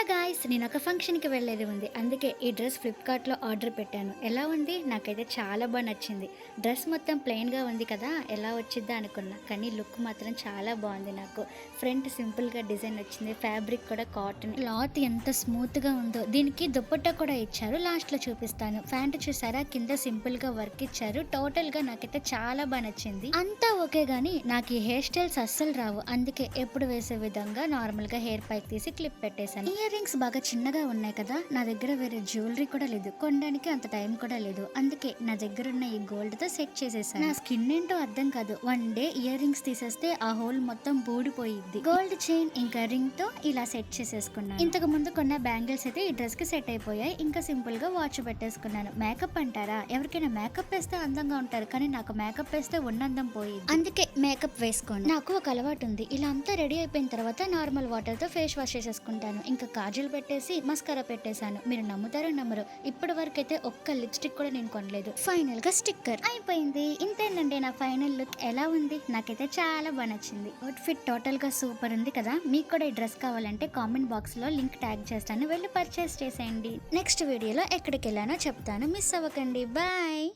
Hello guys నేను ఒక ఫంక్షన్కి వెళ్ళేది ఉంది. అందుకే ఈ డ్రెస్ ఫ్లిప్కార్ట్లో ఆర్డర్ పెట్టాను. ఎలా ఉంది? నాకైతే చాలా బాగా నచ్చింది. డ్రెస్ మొత్తం ప్లెయిన్గా ఉంది కదా ఎలా వచ్చిద్దా అనుకున్నా. కానీ లుక్ మాత్రం చాలా బాగుంది నాకు. ఫ్రంట్ సింపుల్గా డిజైన్ వచ్చింది. ఫ్యాబ్రిక్ కూడా కాటన్ క్లాత్ ఎంత స్మూత్గా ఉందో. దీనికి దుప్పట్టా కూడా ఇచ్చారు. లాస్ట్లో చూపిస్తాను. ప్యాంట్ చూసారా? కింద సింపుల్గా వర్క్ ఇచ్చారు. టోటల్గా నాకైతే చాలా బాగా నచ్చింది. అంతా ఓకే కానీ నాకు ఈ హెయిర్ స్టైల్స్ అస్సలు రావు. అందుకే ఎప్పుడు వేసే విధంగా నార్మల్గా హెయిర్ పైకి తీసి క్లిప్ పెట్టేశాను. ఇయర్ రింగ్స్ బాగా చిన్నగా ఉన్నాయి కదా నా దగ్గర వేరే జ్యువెలరీ కూడా లేదు. కొనడానికి అంత టైం కూడా లేదు. అందుకే నా దగ్గర ఉన్న ఈ గోల్డ్తో సెట్ చేసేసాను. నా స్కిన్ ఏంటో అర్థం కాదు. వన్ డే ఇయర్ రింగ్స్ తీసేస్తే ఆ హోల్ మొత్తం బూడిపోయింది గోల్డ్ చైన్ ఇంకా రింగ్తో ఇలా సెట్ చేసేసుకున్నాను. ఇంతకు ముందు కొన్న బ్యాంగిల్స్ అయితే ఈ డ్రెస్కి సెట్ అయిపోయాయి. ఇంకా సింపుల్గా వాచ్ పెట్టేసుకున్నాను. మేకప్ అంటారా? ఎవరికైనా మేకప్ వేస్తే అందంగా ఉంటారు కానీ నాకు మేకప్ వేస్తే ఉన్నందం పోయింది అందుకే మేకప్ వేసుకోండి నాకు ఒక అలవాటు ఉంది. ఇలా అంతా రెడీ అయిపోయిన తర్వాత నార్మల్ వాటర్తో ఫేస్ వాష్ చేసేసుకుంటాను. ఇంకా కాజల్ పెట్టేసి మస్కరా పెట్టేశాను. మీరు నమ్ముతారో నమ్మరు ఇప్పటి వరకు అయితే ఒక్క లిప్స్టిక్ కూడా నేను కొనలేదు. ఫైనల్గా స్టిక్కర్ అయిపోయింది. ఇంతేనండి నా ఫైనల్ లుక్ ఎలా ఉంది? నాకైతే చాలా బాగా నచ్చింది. అవుట్ఫిట్ టోటల్గా సూపర్ ఉంది కదా? మీకు కూడా ఈ డ్రెస్ కావాలంటే కామెంట్ బాక్స్లో లింక్ ట్యాగ్ చేస్తాను. వెళ్ళి పర్చేస్ చేసేయండి. నెక్స్ట్ వీడియోలో ఎక్కడికి వెళ్ళానో చెప్తాను. మిస్ అవ్వకండి. బాయ్